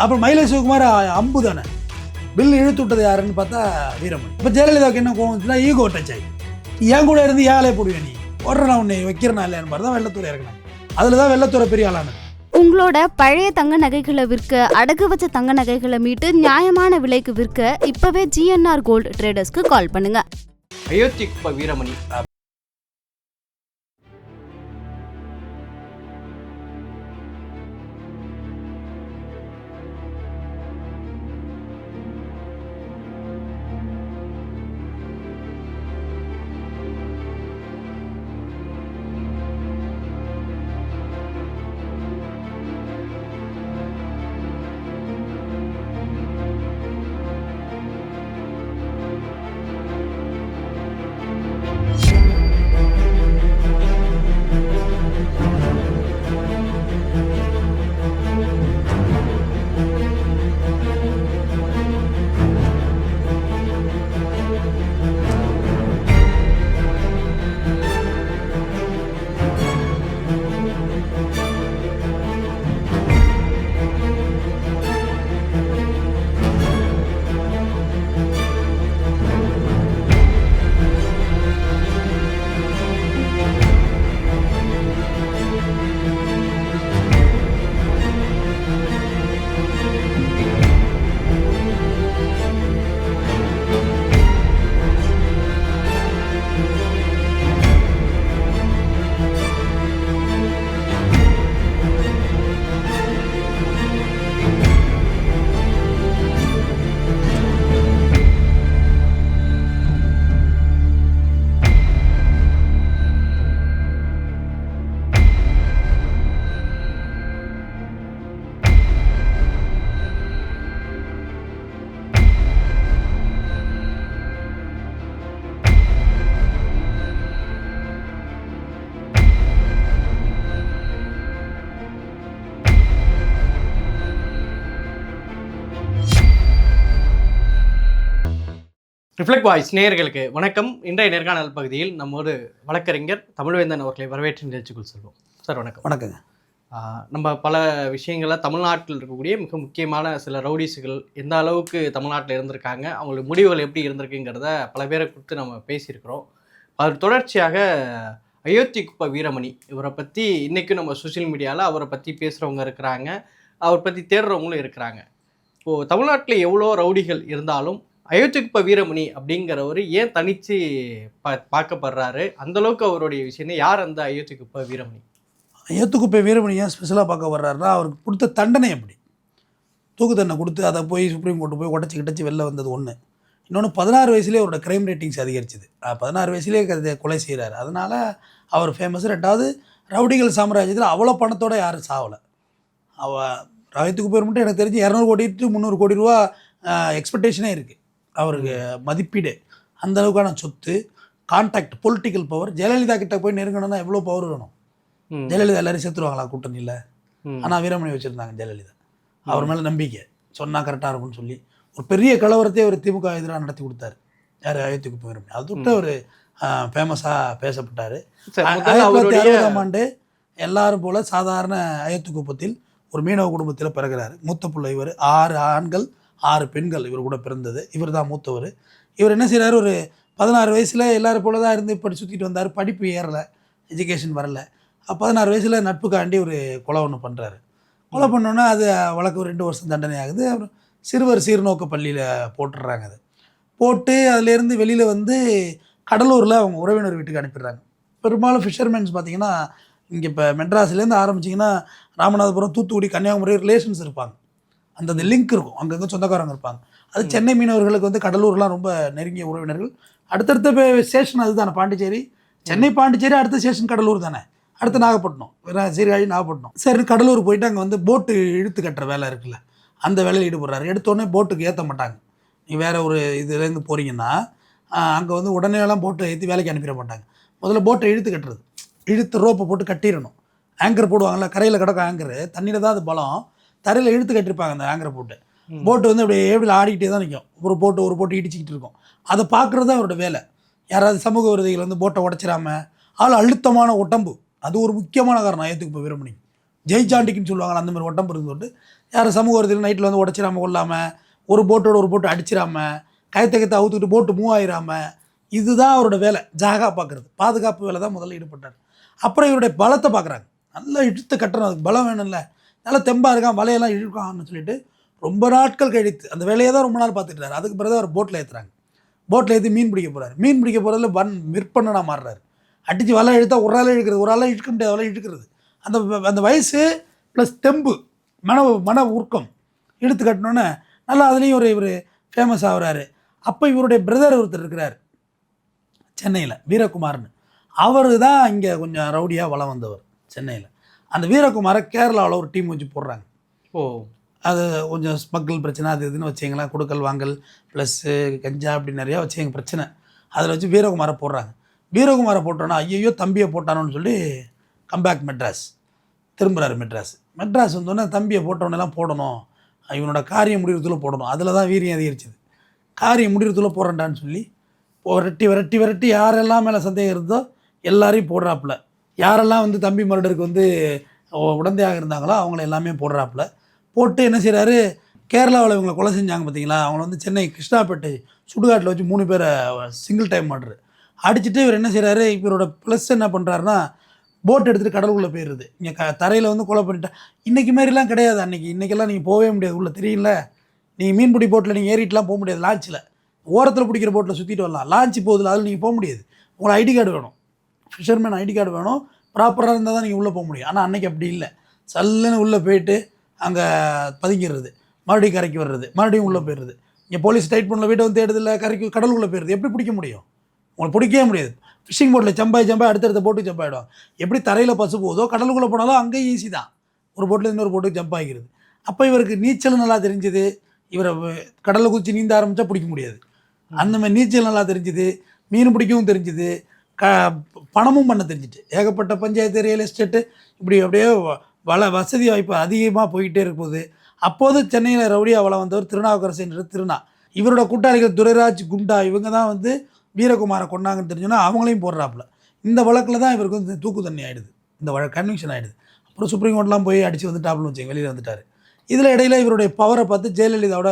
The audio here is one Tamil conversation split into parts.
அப்புறம் மயிலை சிவகுமார் அம்பு தானே. பில் இழுத்து விட்டது யாருன்னு பார்த்தா வீரமணி. இப்போ ஜெயலலிதாவுக்கு என்ன கோவம் வந்துச்சுன்னா ஈகோ டச் ஆகி என் கூட இருந்து ஏழை போடுவே நீ? ஒரு நான் உன்னை வைக்கிறனா இல்லைன்னு மாதிரி தான் வெள்ளத்தூர் இறங்கினாங்க அதில் தான் வெள்ளத்தூரை பெரிய ஆளானது. உங்களோட பழைய தங்க நகைகளை விற்க அடகு வச்ச தங்க நகைகளை மீட்டு நியாயமான விலைக்கு விற்க இப்பவே ஜிஎன்ஆர் கோல்டு ட்ரேடர்ஸ்க்கு கால் பண்ணுங்க. அயோத்தி வீரமணி ரிஃப்ளெக்ட் வாய்ஸ் நேயர்களுக்கு வணக்கம். இன்றைய நேர்காணல் பகுதியில் நம்மோடு வழக்கறிஞர் தமிழ்வேந்தன் அவர்களை வரவேற்று நிகழ்ச்சிக்குள் செல்வோம். சார் வணக்கம். வணக்கங்க. நம்ம பல விஷயங்களை தமிழ்நாட்டில் இருக்கக்கூடிய மிக முக்கியமான சில ரவுடிஸுகள் எந்த அளவுக்கு தமிழ்நாட்டில் இருந்திருக்காங்க அவங்களுடைய முடிவுகள் எப்படி இருந்திருக்குங்கிறத பல பேரை கொடுத்து நம்ம பேசியிருக்கிறோம். அது தொடர்ச்சியாக அயோத்தி குப்ப வீரமணி இவரை பற்றி இன்றைக்கும் நம்ம சோஷியல் மீடியாவில் அவரை பற்றி பேசுகிறவங்க இருக்கிறாங்க அவர் பற்றி தேடுறவங்களும் இருக்கிறாங்க. இப்போது தமிழ்நாட்டில் எவ்வளோ ரவுடிகள் இருந்தாலும் அயோத்திகுப்ப வீரமணி அப்படிங்கிறவர் ஏன் தனித்து பா பார்க்கப்படுறாரு? அந்த அளவுக்கு அவருடைய விஷயம்னு யார் அந்த அயோத்திகுப்ப வீரமணி அயோத்துக்குப்பை வீரமணி ஏன் ஸ்பெஷலாக பார்க்க வர்றாருன்னா அவருக்கு கொடுத்த தண்டனை எப்படி தூக்கு தண்டனை கொடுத்து அதை போய் சுப்ரீம் கோர்ட்டு போய் உடச்சி கிடச்சி வெளில வந்தது ஒன்று இன்னொன்று பதினாறு வயசுலேயே அவரோட க்ரைம் ரேட்டிங்ஸ் அதிகரிச்சுது. பதினாறு வயசுலேயே கொலை செய்கிறாரு அதனால் அவர் ஃபேமஸ் ரெண்டாவது ரவுடிகள் சாம்ராஜ்யத்தில் அவ்வளோ பணத்தோடு யாரும் சாவலை. அவ ராயத்துக்கு பேர் மட்டும் எனக்கு தெரிஞ்சு இரநூறு கோடி முந்நூறு கோடி ரூபா எக்ஸ்பெக்டேஷனே இருக்குது அவருக்கு மதிப்பீடு அந்த அளவுக்கான சொத்து கான்டாக்ட் பொலிட்டிக்கல் பவர் ஜெயலலிதா கிட்ட போய் நெருங்கணும்னா எவ்வளோ பவர் வேணும். ஜெயலலிதா எல்லாரும் சேர்த்துருவாங்களா கூட்டணியில். ஆனால் வீரமணி வச்சுருந்தாங்க ஜெயலலிதா. அவர் மேலே நம்பிக்கை. சொன்னால் கரெக்டாக இருக்கும்னு சொல்லி ஒரு பெரிய கலவரத்தையே அவர் திமுக எதிராக நடத்தி கொடுத்தாரு. யார்? அயோத்திக்கு வீரமணி. அது விட்டு அவர் ஃபேமஸாக பேசப்பட்டார். ஆயிரத்தி தொள்ளாயிரத்தி அறுபதாம் ஆண்டு எல்லாரும் போல சாதாரண அயோத்தி குப்பத்தில் ஒரு மீனவ குடும்பத்தில் பிறகுறாரு. மூத்த பிள்ளை இவர். ஆறு ஆண்கள் ஆறு பெண்கள் இவர் கூட பிறந்தது. இவர் தான் மூத்தவர். இவர் என்ன செய்கிறார் ஒரு பதினாறு வயசில் எல்லோரும் போல தான் இருந்து இப்படி சுற்றிட்டு வந்தார். படிப்பு ஏறலை. எஜுகேஷன் வரல. பதினாறு வயசில் நட்புக்காண்டி ஒரு கொலை ஒன்று பண்ணுறாரு கொலை பண்ணோன்னே அது வழக்கு ரெண்டு வருஷம் தண்டனை ஆகுது. அப்புறம் சிறுவர் சீர்நோக்க பள்ளியில் போட்டுடுறாங்க அது. போட்டு அதுலேருந்து வெளியில் வந்து கடலூரில் அவங்க உறவினர் வீட்டுக்கு அனுப்பிடுறாங்க. பெரும்பாலும் ஃபிஷர்மேன்ஸ் பார்த்தீங்கன்னா இங்கே இப்போ மெட்ராஸ்லேருந்து ஆரம்பிச்சிங்கன்னா ராமநாதபுரம் தூத்துக்குடி கன்னியாகுமரி ரிலேஷன்ஸ் இருப்பாங்க. அந்தந்த லிங்க் இருக்கும். அங்கங்கே சொந்தக்காரங்க இருப்பாங்க. அது சென்னை மீனவர்களுக்கு வந்து கடலூர்லாம் ரொம்ப நெருங்கிய உறவினர்கள். அடுத்தடுத்த ஸ்டேஷன் அதுதானே பாண்டிச்சேரி. சென்னை பாண்டிச்சேரி அடுத்த ஸ்டேஷன் கடலூர் தானே. அடுத்து நாகப்பட்டினம். வேற சீர்காழி நாகப்பட்டினம். சரி கடலூர் போயிட்டு அங்கே வந்து போட்டு இழுத்து கட்டுற வேலை இருக்குல்ல. அந்த வேலையில் ஈடுபடுறாரு. எடுத்தோடனே போட்டுக்கு ஏற்ற மாட்டாங்க. நீ வேற ஒரு இதுலேருந்து போகிறீங்கன்னா அங்கே வந்து உடனேலாம் போட்டை ஏற்றி வேலைக்கு அனுப்பிட மாட்டாங்க. முதல்ல போட்டை இழுத்து கட்டுறது. இழுத்து ரோப்பை போட்டு கட்டிடணும். ஆங்கர் போடுவாங்கல்ல கரையில் கிடக்கும் ஆங்கர் தண்ணியில் தான் அது பலம். தரையில் இழுத்து கட்டிருப்பாங்க அந்த ஆங்கரை போட்டு. போட்டு வந்து அப்படியே எப்படி ஆடிக்கிட்டே தான் நிற்கும் ஒரு போட்டு ஒரு போட்டு இடிச்சிக்கிட்டு இருக்கும். அதை பார்க்குறது தான் அவரோட வேலை. யாராவது சமூக விரோதிகள் வந்து போட்டை உடச்சிடாம ஆள் அழுத்தமான உடம்பு அது ஒரு முக்கியமான காரணம் ஏற்றுக்கு இப்போ வீரமணி ஜெய்சாண்டிக்குன்னு சொல்லுவாங்க அந்த மாதிரி ஒட்டம் பிறந்து விட்டு யாரும் சமூக விரோதிகள் நைட்டில் வந்து உடச்சிடாம கொள்ளாமல் ஒரு போட்டோட ஒரு போட்டு அடிச்சிடாம கயத்தை கயத்தை அவுத்துக்கிட்டு போட்டு மூவ் ஆயிராம இதுதான் அவரோட வேலை. ஜாகா பார்க்குறது. பாதுகாப்பு வேலை தான் முதல்ல ஈடுபட்டார். அப்புறம் இவருடைய பலத்தை பார்க்குறாங்க. நல்லா இழுத்து கட்டணும் அதுக்கு பலம் வேணும்ல. நல்லா தெம்பாக இருக்கான் வலையெல்லாம் இழுக்கான்னு சொல்லிட்டு ரொம்ப நாட்கள் கழித்து அந்த வேலையை தான் ரொம்ப நாள் பார்த்துட்டாரு அதுக்கு பிறகு அவர் போட்டில் ஏற்றுறாங்க போட்டில் ஏற்றி மீன் பிடிக்க போகிறார் மீன் பிடிக்க போகிறதுல வன் விற்பனனாக மாறுறாரு. அடித்து வலை இழுத்தா ஒரு ஆள் இழுக்கிறது ஒரு ஆளாக இழுக்க முடியாது வலை இழுக்கிறது. அந்த அந்த வயசு ப்ளஸ் தெம்பு மன மன உருக்கம் இழுத்து கட்டினோன்னே நல்லா அதுலேயும் ஒரு இவர் ஃபேமஸ் ஆகுறாரு. அப்போ இவருடைய பிரதர் ஒருத்தர் இருக்கிறார். சென்னையில் வீரகுமார்னு. அவர் தான் இங்கே கொஞ்சம் ரவுடியாக வளம் வந்தவர் சென்னையில். அந்த வீரகுமாரை கேரளாவில் ஒரு டீம் வச்சு போடுறாங்க. ஓ. அது கொஞ்சம் ஸ்மக்கிள் பிரச்சனை அது இதுன்னு வச்சிங்களேன் கொடுக்கல் வாங்கல் ப்ளஸ்ஸு கஞ்சா அப்படி நிறையா வச்சுங்க பிரச்சனை. அதில் வச்சு வீரகுமாரை போடுறாங்க. வீரகுமாரை போட்டோன்னா ஐயோ தம்பியை போட்டானோன்னு சொல்லி கம்பேக் மெட்ராஸ். திரும்புகிறாரு மெட்ராஸ். மெட்ராஸ் வந்தோடனே தம்பியை போட்டவனெல்லாம் போடணும். இவனோட காரியம் முடிகிறதுல போடணும். அதில் தான் வீரியம் அதிகரிச்சுது. காரியம் முடிகிறதுல போடுறேன்டான்னு சொல்லி விரட்டி விரட்டி விரட்டி யாரெல்லாம் மேலே சந்தேகம் இருந்தோ எல்லாரையும் போடுறாப்புல. யாரெல்லாம் வந்து தம்பி மருடருக்கு வந்து உடந்தையாக இருந்தாங்களோ அவங்கள எல்லாமே போடுறாப்புல. போட்டு என்ன செய்கிறாரு கேரளாவில் இவங்களை கொலை செஞ்சாங்க பார்த்தீங்களா அவங்கள வந்து சென்னை கிருஷ்ணாப்பேட்டை சுடுகாட்டில் வச்சு மூணு பேரை சிங்கிள் டைம் மாட்டுரு அடிச்சுட்டு இவர் என்ன செய்கிறாரு இவரோட ப்ளஸ் என்ன பண்ணுறாருன்னா போட் எடுத்துகிட்டு கடலுக்குள்ளே போயிடுது இங்கே க தரையில் வந்து கொலை பண்ணிட்டா. இன்றைக்கி மாதிரிலாம் கிடையாது அன்றைக்கி இன்றைக்கெல்லாம் நீங்கள் போகவே முடியாது. உள்ளே தெரியல நீங்கள் மீன்பிடி போட்டில் நீங்கள் ஏறிட்டுலாம் போக முடியாது. லான்ச்சில் ஓரத்தில் பிடிக்கிற போட்டில் சுற்றிட்டு வரலாம். லான்ச்சு போகுதுல அதில் நீங்கள் போக முடியாது. உங்களை ஐடி கார்டு வேணும். ஃபிஷர்மேன் ஐடி கார்டு வேணும். ப்ராப்பராக இருந்தால் தான் நீங்கள் உள்ளே போக முடியும். ஆனால் அன்னைக்கு அப்படி இல்லை. சல்லுன்னு உள்ளே போயிட்டு அங்கே பதுங்கிடுறது. மறுபடியும் கரைக்கு வர்றது. மறுபடியும் உள்ளே போயிடுறது. இங்கே போலீஸ் டைட் பண்ணல வீட்டை வந்து தேடுதில்ல கரைக்கு கடலுக்குள்ளே போயிடுது எப்படி பிடிக்க முடியும்? உங்களுக்கு பிடிக்கவே முடியாது. ஃபிஷிங் போட்டில் செம்பாய் ஜம்பாய் அடுத்தடுத்த போட்டு ஜம்ப் ஆகிடும் எப்படி தரையில் பசு போதோ கடலுக்குள்ளே போனாலும் அங்கேயும் ஈஸி தான். ஒரு போட்டில் இன்னொரு போட்டுக்கு ஜம்ப் ஆகிக்கிறது அப்போ இவருக்கு நீச்சல் நல்லா தெரிஞ்சுது. இவரை கடலில் குதிச்சு நீந்த ஆரம்பித்தா பிடிக்க முடியாது. அந்த மாதிரி நீச்சல் நல்லா தெரிஞ்சுது. மீன் பிடிக்கவும் தெரிஞ்சுது. க பணமும் பண்ண தெரிஞ்சுட்டு. ஏகப்பட்ட பஞ்சாயத்து ரியல் எஸ்டேட்டு இப்படி அப்படியே வள வசதி வாய்ப்பு அதிகமாக போய்கிட்டே இருக்கும்போது அப்போது சென்னையில் ரவுடியா வளம் வந்தவர் திருநாவுக்கரசுன்ற திருநா. இவரோட கூட்டாளிகள் துரைராஜ் குண்டா இவங்க தான் வந்து வீரகுமாரை கொண்டாங்கன்னு தெரிஞ்சோன்னா அவங்களையும் போடுறாப்புல. இந்த வழக்கில் தான் இவருக்கு வந்து தூக்கு தண்ணி ஆயிடுது. இந்த வழக்கு கன்விக்ஷன் ஆயிடுது. அப்புறம் சுப்ரீம் கோர்ட்லாம் போய் அடித்து வந்துட்டாப்புல வச்சு வெளியில் வந்துட்டார். இதில் இடையில இவருடைய பவரை பார்த்து ஜெயலலிதாவோட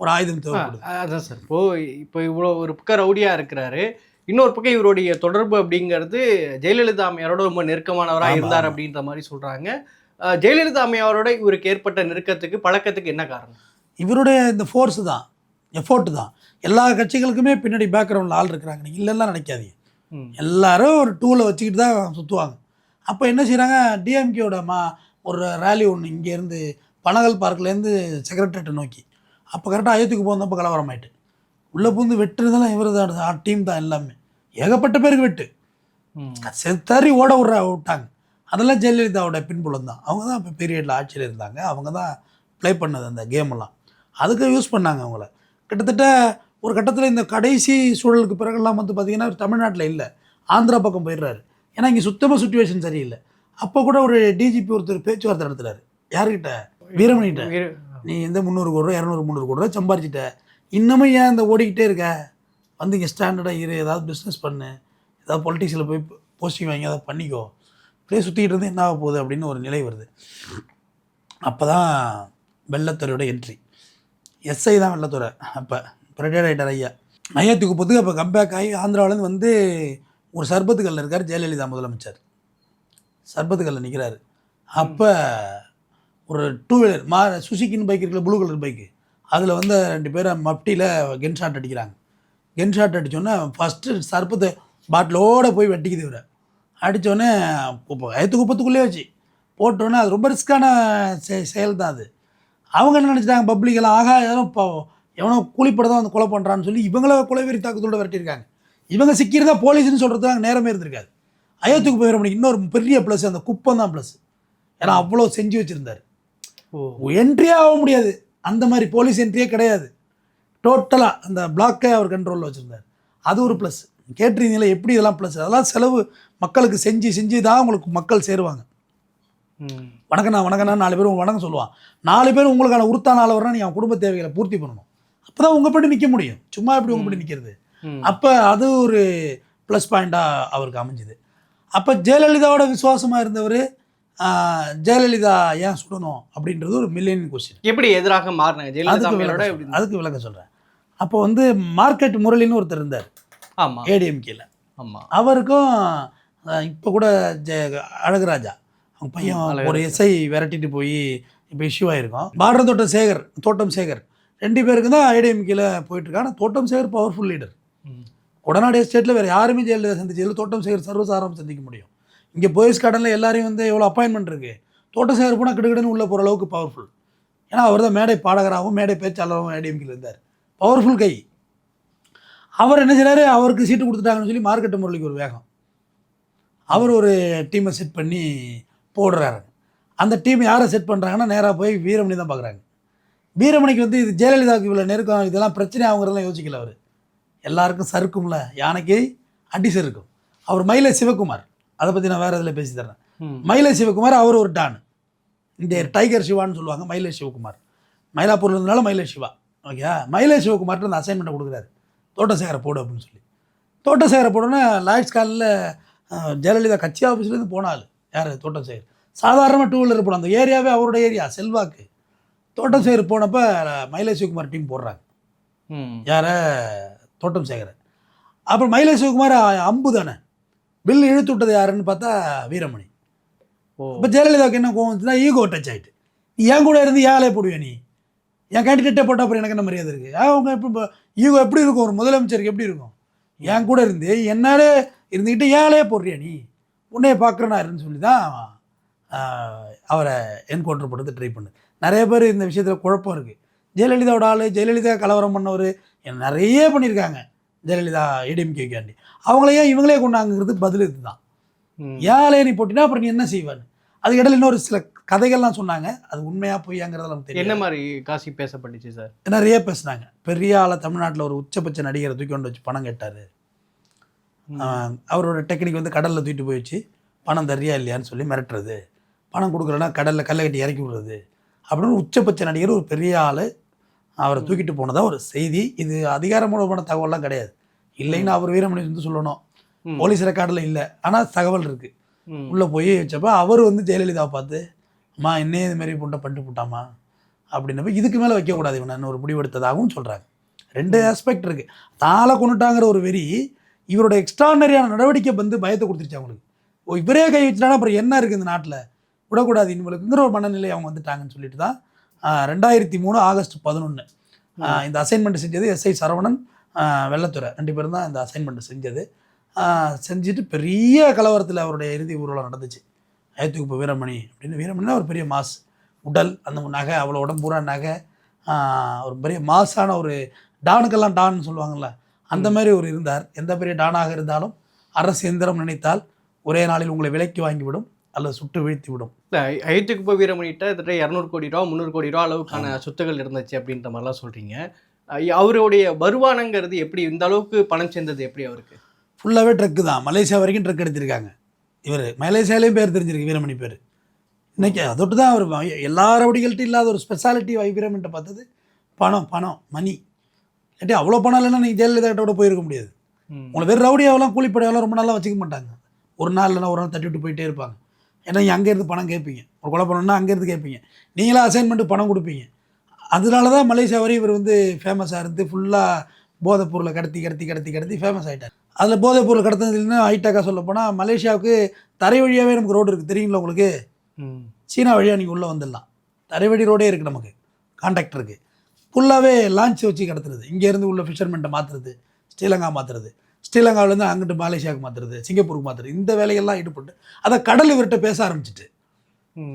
ஒரு ஆயுதம் தேவைப்படுது. அதான் சார். இப்போ இப்போ இவ்வளோ ஒரு பக்கம் ரவுடியாக இருக்கிறாரு. இன்னொரு பக்கம் இவருடைய தொடர்பு அப்படிங்கிறது ஜெயலலிதா அம்மையாரோட ரொம்ப நெருக்கமானவராக இருந்தார். அப்படின்ற மாதிரி சொல்றாங்க. அஹ், ஜெயலலிதா அம்மையாரோட இவருக்கு ஏற்பட்ட நெருக்கத்துக்கு பழக்கத்துக்கு என்ன காரணம்? இவருடைய இந்த ஃபோர்ஸ் தான் எஃபோர்ட் தான். எல்லா கட்சிகளுக்குமே பின்னாடி பேக்ரவுண்டில் ஆள் இருக்கிறாங்க. நீங்கள் இல்லைன்னா நினைக்காதீங்க. எல்லாரும் ஒரு டூவில் வச்சுக்கிட்டு தான் சுற்றுவாங்க அப்போ என்ன செய்கிறாங்க டிஎம்கேயோட மா ஒரு ரேலி ஒன்று இங்கேருந்து பனகல் பார்க்லேருந்து செக்ரட்டரியேட்டை நோக்கி. அப்போ கரெக்டாக அயோத்திக்கு போனப்போ கலவரம் ஆயிட்டு உள்ளே பூந்து வெட்டுறதெல்லாம் இவர் தான் டீம் தான் எல்லாமே. ஏகப்பட்ட பேருக்கு வெட்டு. ம். செத்தறி ஓட விட்ற விட்டாங்க. அதெல்லாம் ஜெயலலிதாவோட பின்புலம் தான். அவங்க தான் இப்போ பீரியடில் ஆட்சியில் இருந்தாங்க. அவங்க தான் ப்ளே பண்ணது அந்த கேமெல்லாம் அதுக்கு யூஸ் பண்ணாங்க அவங்கள. கிட்டத்தட்ட ஒரு கட்டத்தில் இந்த கடைசி சூழலுக்கு பிறகெல்லாம் வந்து பார்த்திங்கன்னா தமிழ்நாட்டில் இல்லை. ஆந்திரா பக்கம் போயிடுறாரு. ஏன்னா இங்கே சுத்தமாக சுச்சுவேஷன் சரியில்லை. அப்போ கூட ஒரு டிஜிபி ஒருத்தர் பேச்சுவார்த்தை நடத்துறாரு. யாருக்கிட்ட வீரமணிகிட்ட. வீர- நீ எந்த முந்நூறு கோடி ரூபா இரநூறு முந்நூறு கோடி ரூபா சம்பாரிச்சிட்ட. இன்னமும் ஏன் இந்த ஓடிக்கிட்டே இருக்க? வந்து இங்கே ஸ்டாண்டர்டாக இரு ஏதாவது பிஸ்னஸ் பண்ணு. ஏதாவது பொலிட்டிக்ஸில் போய் போஸ்டிங் வாங்கி ஏதாவது பண்ணிக்கோ. இப்படியே சுற்றிக்கிட்டு இருந்து என்ன ஆக போகுது அப்படின்னு ஒரு நிலை வருது. அப்போ தான் வெள்ளத்துறையோட என்ட்ரி எஸ்ஐ தான் வெள்ளத்துறை அப்போ ரிட்டையர்ட் ஆகிட்டார் ஐயா. ஐயாத்துக்கு பொதுக்கு அப்போ கம்பேக் ஆகி ஆந்திராவிலேருந்து வந்து ஒரு சர்பத்துக்கல்ல இருக்கார் ஜெயலலிதா முதலமைச்சர். சர்பத்துக்கல்ல நிற்கிறாரு அப்போ ஒரு டூ வீலர் மா சுசுக்கின்னு பைக் இருக்குல்ல ப்ளூ கலர் பைக்கு அதில் வந்து ரெண்டு பேரும் மப்டியில் கென் ஷாட் அடிக்கிறாங்க. கென் ஷாட் அடித்தோன்னே ஃபஸ்ட்டு சர்பத்தை பாட்டிலோட போய் வெட்டிக்குது இவரை. அடித்தோடனே வயத்து குப்பத்துக்குள்ளே வச்சு. போட்டோன்னே அது ரொம்ப ரிஸ்க்கான செ செயல் தான் அது. அவங்க என்ன நினச்சிட்டாங்க? பப்ளிக்கெல்லாம் ஆகா யாரும் இப்போ எவனோ கூலிப்பட தான் வந்து கொலை பண்ணுறான்னு சொல்லி இவங்கள கொலைவெறி தாக்குதலோட விரட்டியிருக்காங்க. இவங்க சிக்கிறதா போலீஸ்னு சொல்கிறது நேரமே இருந்திருக்காது. அயோத்துக்கு போயிட இன்னொரு பெரிய ப்ளஸ் அந்த குப்பம் தான் ப்ளஸ் ஏன்னா அவ்வளோ செஞ்சு வச்சுருந்தார். ஓ. என்ட்ரியே ஆக முடியாது. அந்த மாதிரி போலீஸ் என்ட்ரியே கிடையாது. டோட்டலாக அந்த பிளாக்கே அவர் கண்ட்ரோலில் வச்சுருந்தார். அது ஒரு ப்ளஸ் கேட்ரிங்கில் எப்படி இதெல்லாம் ப்ளஸ் அதெல்லாம் செலவு மக்களுக்கு செஞ்சு செஞ்சு தான் உங்களுக்கு மக்கள் சேருவாங்க. வணக்கண்ணா வணக்கண்ணா நாலு பேர் வணக்கம் சொல்லுவான். நாலு பேர் உங்களுக்கான உருத்தான ஆள் வரனா நீங்கள் அவன் குடும்ப தேவைகளை பூர்த்தி பண்ணணும். அப்போ தான் உங்கள் படி நிற்க முடியும். சும்மா எப்படி உங்கள் படி நிற்கிறது. அப்போ அது ஒரு ப்ளஸ் பாயிண்ட்டாக அவருக்கு அமைஞ்சுது. அப்போ ஜெயலலிதாவோட விசுவாசமாக இருந்தவர் ஜெயலலிதா ஏன் சுடணும் அப்படின்றது ஒரு மில்லியன் கொஸ்டின் எப்படி எதிராக மாறினாங்க? ஜெயலலிதா அதுக்கு விளக்க சொல்கிறேன் அப்போ வந்து மார்க்கெட் முரளின்னு ஒருத்தர் இருந்தார். ஆமா. ஏடிஎம்கேல. ஆமா. அவருக்கும் இப்போ கூட ஜெ அழகுராஜா அவங்க பையன். ஒரு எஸ்ஐ விரட்டிட்டு போய் இப்போ இஷ்யூ ஆயிருக்கும். பாரத தோட்டம் சேகர் தோட்டம் சேகர். ரெண்டு பேருக்கு தான் ஐடிஎம்கேல போயிட்டு இருக்காங்க. ஆனால் தோட்டம் சேகர் பவர்ஃபுல் லீடர். கொடநாடு எஸ்டேட்டில் வேறு யாருமே ஜெயலலிதா சந்திச்சதில்லை. தோட்டம் சேகர் சர்வசாரம் சந்திக்க முடியும். இங்கே போயஸ் கார்டனில் எல்லாரையும் வந்து எவ்வளோ அப்பாயின்மெண்ட் இருக்குது தோட்ட சேகர் போனால் கிடுகிடுன்னு உள்ள போகிற அளவுக்கு பவர்ஃபுல் ஏன்னா அவர் தான் மேடை பாடகராகவும் மேடை பேச்சாளராகவும் ஏடிஎம்கில் இருந்தார். பவர்ஃபுல் கை. அவர் என்ன செய்கிறார் அவருக்கு சீட்டு கொடுத்துட்டாங்கன்னு சொல்லி மார்க்கெட்டு முரளிக்கு ஒரு வேகம். அவர் ஒரு டீமை செட் பண்ணி போடுறாரு. அந்த டீம் யாரை செட் பண்ணுறாங்கன்னா நேராக போய் வீரமணி தான் பார்க்குறாங்க வீரமணிக்கு வந்து இது ஜெயலலிதாவுக்கு இவ்வளோ நெருக்கம் இதெல்லாம் பிரச்சனை அவங்கிறதெல்லாம் யோசிக்கல அவர். எல்லாருக்கும் சறுக்கும்ல. யானைக்கு அடி சறுக்கும். அவர் மயிலை சிவகுமார் அதை பற்றி நான் வேறு இதில் பேசி தர்றேன். மயிலை சிவகுமார் அவர் ஒரு டான். இந்த டைகர் சிவான்னு சொல்லுவாங்க மயிலை சிவகுமார். மயிலாப்பூர்ல இருந்தனால மயிலை சிவா. ஓகே மயிலை சிவகுமார்ட்டு அந்த அசைன்மெண்ட்டை கொடுக்குறாரு. தோட்டசேகரை போடு அப்படின்னு சொல்லி. தோட்டசேகரை போடணுன்னா லாய்ட்ஸ் காலில் ஜெயலலிதா கட்சி ஆஃபீஸ்லேருந்து போனாள் யார்? தோட்டசேகர். சாதாரணமாக டூ வீலர் போனோம் அந்த ஏரியாவே அவரோட ஏரியா செல்வாக்கு. தோட்டசேகர் போனப்போ மயிலை சிவகுமார் டீம் போடுறாங்க. யார? தோட்டம் சேகர் அப்புறம் மயிலை சிவகுமார் அம்பு தானே? பில் இழுத்து விட்டது யாருன்னு பார்த்தா வீரமணி. இப்போ ஜெயலலிதாவுக்கு என்ன கோவம் வந்துச்சுன்னா ஈகோ டச் ஆகிட்டு என் கூட இருந்து ஏழை போடுவே நீ? என் கேண்டிடேட்டே போட்டால் அப்புறம் எனக்கு என்ன மரியாதை இருக்குது அவங்க இப்போ ஈகோ எப்படி இருக்கும்? ஒரு முதலமைச்சருக்கு எப்படி இருக்கும்? என் கூட இருந்து என்னாலே இருந்துக்கிட்டு ஏழையே போடுறியா நீ? உன்னைய பார்க்குறேனா இருன்னு சொல்லி தான் அவரை என்கவுண்டர் பண்ணுறது ட்ரை பண்ணு. நிறைய பேர் இந்த விஷயத்தில் குழப்பம் இருக்குது ஜெயலலிதாவோட ஆள் ஜெயலலிதா கலவரம் பண்ணவர் நிறைய பண்ணியிருக்காங்க. ஜெயலலிதா ஏடிஎம்கேக்காண்டி அவங்களையே இவங்களே கொண்டாங்கிறது பதில் இதுதான். ஏழை நீ போட்டினா அப்புறம் நீ என்ன செய்வான்னு. அதுக்கு இடையில இன்னொரு சில கதைகள்லாம் சொன்னாங்க. அது உண்மையா பொய்யாங்கிறது நமக்கு என்ன தெரியும் மாதிரி காசி பேசப்பட்டுச்சு சார்? நிறைய பேசுனாங்க. பெரிய ஆளை தமிழ்நாட்டில் ஒரு உச்சபட்ச நடிகரை தூக்கி கொண்டு வச்சு பணம் கேட்டார். அவரோட டெக்னிக் வந்து கடலில் தூக்கிட்டு போய் வச்சு பணம் தரியா இல்லையான்னு சொல்லி மிரட்டுறது. பணம் கொடுக்குறேன்னா கடலில் கல்லை கட்டி இறக்கி விடுறது. அப்படின்னு உச்சபட்ச நடிகர் ஒரு பெரிய ஆள் அவரை தூக்கிட்டு போனதா ஒரு செய்தி. இது அதிகாரமூலமான தகவல்லாம் கிடையாது. இல்லைன்னு அவர் வீரமணி வந்து சொல்லணும். போலீஸ் ரெக்கார்டில் இல்லை. ஆனால் தகவல் இருக்குது ம். உள்ளே போய் வச்சப்ப அவர் வந்து ஜெயலலிதாவை பார்த்து அம்மா என்னே இது மாதிரி புண்டை பண்ணிட்டு போட்டாமா அப்படின்னப்ப இதுக்கு மேலே வைக்கக்கூடாது இவனை. ஒரு முடிவெடுத்ததாகவும் சொல்கிறாங்க ரெண்டு ஆஸ்பெக்ட் இருக்குது தாளை கொண்டுட்டாங்கிற ஒரு வெறி இவரோட எக்ஸ்ட்ரானரியான நடவடிக்கை வந்து பயத்தை கொடுத்துருச்சு அவங்களுக்கு. ஓ இவரே கை வச்சுட்டானா அப்புறம் என்ன இருக்குது இந்த நாட்டில்? விடக்கூடாது இவங்களுக்குங்கிற ஒரு மனநிலை அவங்க வந்துட்டாங்கன்னு சொல்லிட்டு தான் ரெண்டாயிரத்தி மூணு ஆகஸ்ட் பதினொன்று இந்த அசைன்மெண்ட் செஞ்சது எஸ்ஐ சரவணன் வெள்ளத்துறை. ரெண்டு பேரும் தான் இந்த அசைன்மெண்ட் செஞ்சது. செஞ்சுட்டு பெரிய கலவரத்தில் அவருடைய இறுதி ஊர்வலம் நடந்துச்சு. ஐயத்துக்குப்ப வீரமணி அப்படின்னு. வீரமணினா ஒரு பெரிய மாஸ். உடல் அந்த நகை அவ்வளோ உடம்பு பூரா நகை. ஒரு பெரிய மாஸான ஒரு டானுக்கெல்லாம் டான்னு சொல்லுவாங்கள்ல அந்த மாதிரி ஒரு இருந்தார். எந்த பெரிய டானாக இருந்தாலும் அரசு எந்திரம் நினைத்தால் ஒரே நாளில் உங்களை விலைக்கு வாங்கிவிடும் அல்லது சுட்டு வீழ்த்தி விடும். இல்ல ஐத்துக்கு போய் வீரமணிகிட்ட கிட்டத்தட்ட இரநூறு கோடி ரூபா முந்நூறு கோடி ரூபா அளவுக்கான சொத்துகள் இருந்துச்சு அப்படின்ற மாதிரிலாம் சொல்றீங்க. ஐ- அவருடைய வருமானங்கிறது எப்படி இந்த அளவுக்கு பணம் சேர்ந்தது எப்படி அவருக்கு? ஃபுல்லாகவே ட்ரக்கு தான். மலேசியா வரைக்கும் ட்ரக் எடுத்திருக்காங்க. இவர் மலேசியாலேயும் பேர் தெரிஞ்சிருக்கு வீரமணி பேர். இன்னைக்கு அதோட்டு தான் அவர் எல்லா ரவுடிகள்ட்டும் இல்லாத ஒரு ஸ்பெஷாலிட்டி வீரமணிட்ட பார்த்தது பணம் பணம் மணி இல்லாட்டி அவ்வளோ பணம் இல்லைன்னா நீங்கள் ஜெயலலிதா கூட போயிருக்க முடியாது. உங்களை வெறும் ரவுடியாவெல்லாம் கூலிப்படையாவெல்லாம் ரொம்ப நாளாக வச்சுக்க மாட்டாங்க. ஒரு நாள் இல்லைன்னா ஒரு நாள் தட்டி விட்டு போயிட்டே இருப்பாங்க. ஏன்னா நீங்கள் அங்கேருந்து பணம் கேட்பீங்க. ஒரு கொலை பண்ணணும்னா அங்கேருந்து கேட்பீங்க. நீங்களா அசைன்மெண்ட் பணம் கொடுப்பீங்க. அதனால தான் மலேசியா வரை இவர் வந்து ஃபேமஸாக இருந்து ஃபுல்லாக போதைப் பொருளை கடத்தி கடத்தி கடத்தி கடத்தி ஃபேமஸ் ஆகிட்டார் அதில் போதைப் பொருள் கடத்தினதுலன்னு ஹைட்டாக்காக சொல்ல போனால் மலேசியாவுக்கு தரை வழியாகவே நமக்கு ரோடு இருக்குது தெரியுங்களா உங்களுக்கு. சீனா வழியாக நீங்கள் உள்ளே வந்துடலாம். தரைவழி ரோடே இருக்குது நமக்கு. கான்டாக்ட் இருக்குது ஃபுல்லாகவே லான்ச் வச்சு கடத்துறது. இங்கேருந்து உள்ள ஃபிஷர்மெண்ட்டை மாற்றுறது ஸ்ரீலங்கா மாற்றுறது ஸ்ரீலங்காவிலேருந்து அங்கிட்டு மலேசியாவுக்கு மாற்றுறது சிங்கப்பூருக்கு மாற்றுறது இந்த வேலைகள்லாம் ஈடுபட்டு அதை கடல் இவர்கிட்ட பேச ஆரம்பிச்சிட்டு.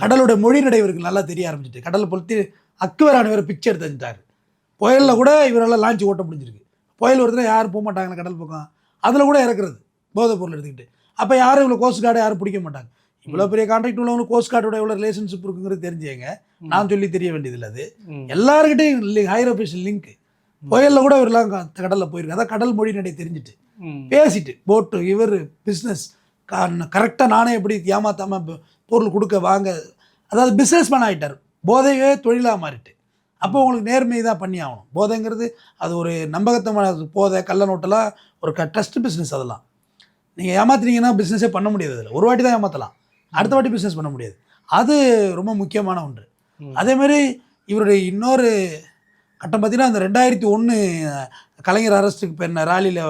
கடலோட மொழி நடை இவருக்கு நல்லா தெரிய ஆரம்பிச்சிட்டு கடலை பொறுத்து அக்குவரான இவர் பிக்சர் எடுத்து வச்சுட்டாரு புயலில் கூட இவரால் லான்ச் ஓட்ட முடிஞ்சிருக்கு. புயல் வருதுன்னா யாரும் போக மாட்டாங்களே கடல் பக்கம். அதில் கூட இறக்குறது போதைப் பொருள் எடுத்துக்கிட்டு. அப்போ யாரும் இவ்வளோ கோஸ்ட் கார்டை யாரும் பிடிக்க மாட்டாங்க. இவ்வளோ பெரிய கான்ட்ராக்ட் உள்ளவங்களுக்கு கோஸ்ட் கார்டோட எவ்வளோ ரிலேஷன்ஷிப் இருக்குங்கிறது தெரிஞ்சுங்க. நான் சொல்லி தெரிய வேண்டியதில்லை அது. எல்லாருக்கிட்டையும் ஹையர் அஃபிஷியல் லிங்க் புயலில் கூட இவரெல்லாம் கடலில் போயிருக்கு. அதான் கடல் மொழி நடை தெரிஞ்சுட்டு. பேசிட்டு போட்டு இவர் பிஸ்னஸ் கரெக்டாக நானே எப்படி ஏமாத்தாம பொ- பொருள் கொடுக்க வாங்க அதாவது பிஸ்னஸ் மேன் ஆகிட்டார் போதையே தொழிலாக மாறிட்டு. அப்போ உங்களுக்கு நேர்மை தான் பண்ணி ஆகணும். போதைங்கிறது அது ஒரு நம்பகத்தமான போதை கள்ள நோட்டெல்லாம் ஒரு க ட்ரஸ்ட் பிஸ்னஸ் அதெல்லாம். நீங்கள் ஏமாத்துனீங்கன்னா பிஸ்னஸே பண்ண முடியாது அதில். ஒரு வாட்டி தான் ஏமாற்றலாம் அடுத்த வாட்டி பிஸ்னஸ் பண்ண முடியாது. அது ரொம்ப முக்கியமான ஒன்று. ம். அதே மாதிரி இவருடைய இன்னொரு கட்டம் பார்த்தீங்கன்னா அந்த ரெண்டாயிரத்தி ஒன்று கலைஞர் அரசுக்கு பெண்ண ராலியில்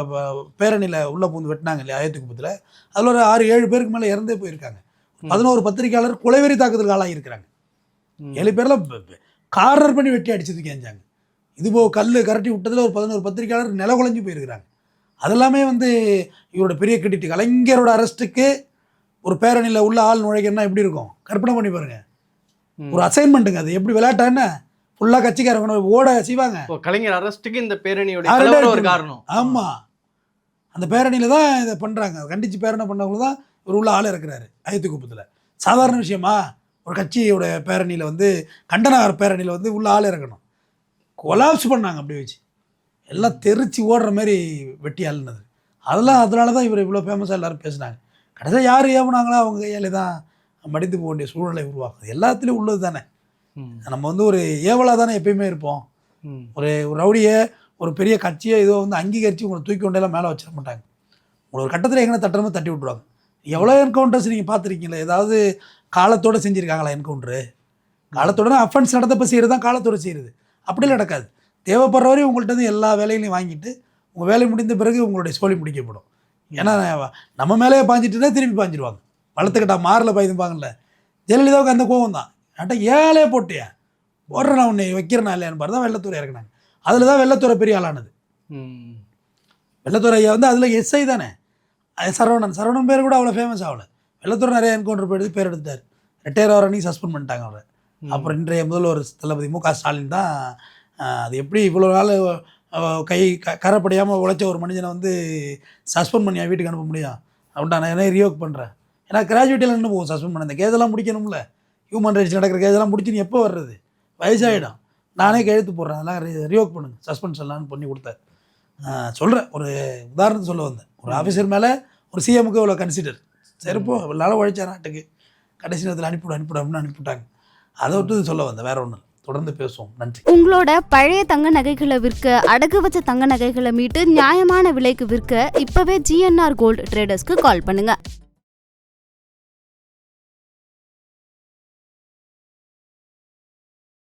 பேரணியில் உள்ளே பூந்து வெட்டினாங்க இல்லையா ஆயிரத்தி குப்பத்தில் அதில் ஒரு ஆறு ஏழு பேருக்கு மேலே இறந்தே போயிருக்காங்க. பதினோரு பத்திரிக்கையாளர் கொலைவெறி தாக்குதலுக்கு ஆளாகியிருக்கிறாங்க ம். ஏழு பேரில் கார்னர் பண்ணி வெட்டி அடிச்சதுக்கு ஏஞ்சாங்க இது போ கல் கரட்டி விட்டதில் ஒரு பதினோரு பத்திரிக்கையாளர் நில குலைஞ்சு போயிருக்கிறாங்க. அதெல்லாமே வந்து இவரோட பெரிய கிரெடிட் கலைஞரோட அரெஸ்ட்டுக்கு ஒரு பேரணியில் உள்ள ஆள் நுழைக்கணும்னா எப்படி இருக்கும்? கற்பனை பண்ணி பாருங்க. ஒரு அசைன்மெண்ட்டுங்க அது. எப்படி விளையாட்டா என்ன? ஃபுல்லாக கட்சிக்காரங்க ஓட செய்வாங்க. கலைஞர் அரஸ்ட்டுக்கு இந்த பேரணியோட ஒரு காரணம். ஆமாம் அந்த பேரணியில் தான் இதை பண்ணுறாங்க கண்டித்து பேரணை பண்ணவங்க தான் இவர் உள்ள ஆள் இருக்கிறாரு அயத்து குப்பத்தில் சாதாரண விஷயமா? ஒரு கட்சியோட பேரணியில் வந்து கண்டனகார பேரணியில் வந்து உள்ள ஆள் இறக்கணும் கொலாப்ஸ் பண்ணாங்க அப்படியே வச்சு. எல்லாம் தெரிச்சு ஓடுற மாதிரி வெட்டி ஆளுனது. அதெல்லாம் அதனால தான் இவர் இவ்வளோ ஃபேமஸாக எல்லாரும் பேசுனாங்க. கடைசியாக யார் ஏவுனாங்களோ அவங்க கையாலே தான் மடித்து போக வேண்டிய சூழ்நிலை உருவாக்குது எல்லாத்துலேயும் உள்ளது தானே. நம்ம வந்து ஒரு ஏவலாக தானே எப்பயுமே இருப்போம். ஒரு ஒரு ரவுடியை ஒரு பெரிய கட்சியை ஏதோ வந்து அங்கீகரித்து உங்களை தூக்கி கொண்டெல்லாம் மேலே வச்சிட மாட்டாங்க. ஒரு கட்டத்தில் எங்கே தட்டுறமோ தட்டி விட்ருவாங்க எவ்வளோ என்கவுண்டர்ஸ் நீங்கள் பார்த்துருக்கீங்களா? ஏதாவது காலத்தோடு செஞ்சுருக்காங்களா என்கவுண்டரு காலத்தோட அஃபென்ஸ் நடந்தப்போ செய்கிறது தான் காலத்தோடு செய்கிறது அப்படிலாம் நடக்காது. தேவைப்படுற வரையும் உங்கள்கிட்ட எல்லா வேலைகளையும் வாங்கிட்டு உங்கள் வேலை முடிந்த பிறகு உங்களுடைய சோழி முடிக்கப்படும். ஏன்னா நம்ம மேலேயே பாஞ்சிட்டுனா திருப்பி பாஞ்சிருவாங்க. வளர்த்துக்கிட்டா மாரில் பாய்ந்துப்பாங்கல்ல. ஜெயலலிதாவுக்கு அந்த கோவம் தான். ஏன்ட்டா ஏழே போட்டியா? போடுறேன் நான் உன்னை வைக்கிறேனா இல்லையான்னு பாரு. தான் வெள்ளத்தூரை இறக்குனாங்க. அதில் தான் வெள்ளத்தூரை பெரிய ஆளானது. வெள்ளத்துறை ஐயா வந்து அதில் எஸ்ஐ தானே. சரவணன். சரவணன் பேர் கூட அவ்வளோ ஃபேமஸ் ஆகல. வெள்ளத்துறை நிறைய என்கவுண்டர் போய் எடுத்து பேர் எடுத்தார் ரிட்டையர் ஆகிற அன்னைக்கு சஸ்பெண்ட் பண்ணிட்டாங்க அவரை. அப்புறம் இன்றைய முதல்வர் தளபதி மு க ஸ்டாலின் தான் அது எப்படி இவ்வளோ நாள் கை க கரைப்படையாமல் உழைச்ச ஒரு மனுஷனை வந்து சஸ்பெண்ட் பண்ணி வீட்டுக்கு அனுப்ப முடியும்? அப்படின்ட்டா நான் என்ன ரியோக் பண்ணுறேன் ஏன்னா கிராஜுவேட்டில் என்ன போகும் சஸ்பெண்ட் பண்ண. இந்த கேஸெல்லாம் முடிக்கணும்ல. ஹியூமன் ரைட்ஸ் நடக்கிற கேஸெல்லாம் முடிச்சு நீ எப்போ வர்றது? வயசாகிடும் நானே கையெழுத்து போடுறேன். அதெல்லாம் ரியோக் பண்ணுங்க. சஸ்பென்ஷன்லாம் பண்ணி கொடுத்தாரு. சொல்கிறேன் ஒரு உதாரணத்துக்கு சொல்ல வந்தேன். ஒரு ஆஃபீஸர் மேலே ஒரு சிஎமுக்கு இவ்வளோ கன்சிடர் சரிப்போ இவ்வளோ உழைச்சா நாட்டுக்கு கடைசி நேரத்தில் அனுப்பிவிடு அனுப்பிவிடு அப்படின்னு அனுப்பிவிட்டாங்க. அதை விட்டு சொல்ல வந்தேன் வேற ஒன்று தொடர்ந்து பேசுவோம். நன்றி. உங்களோட பழைய தங்க நகைகளை விற்க அடகு வச்ச தங்க நகைகளை மீட்டு நியாயமான விலைக்கு விற்க இப்பவே ஜிஎன்ஆர் கோல்ட் ட்ரேடர்ஸ்க்கு கால் பண்ணுங்க.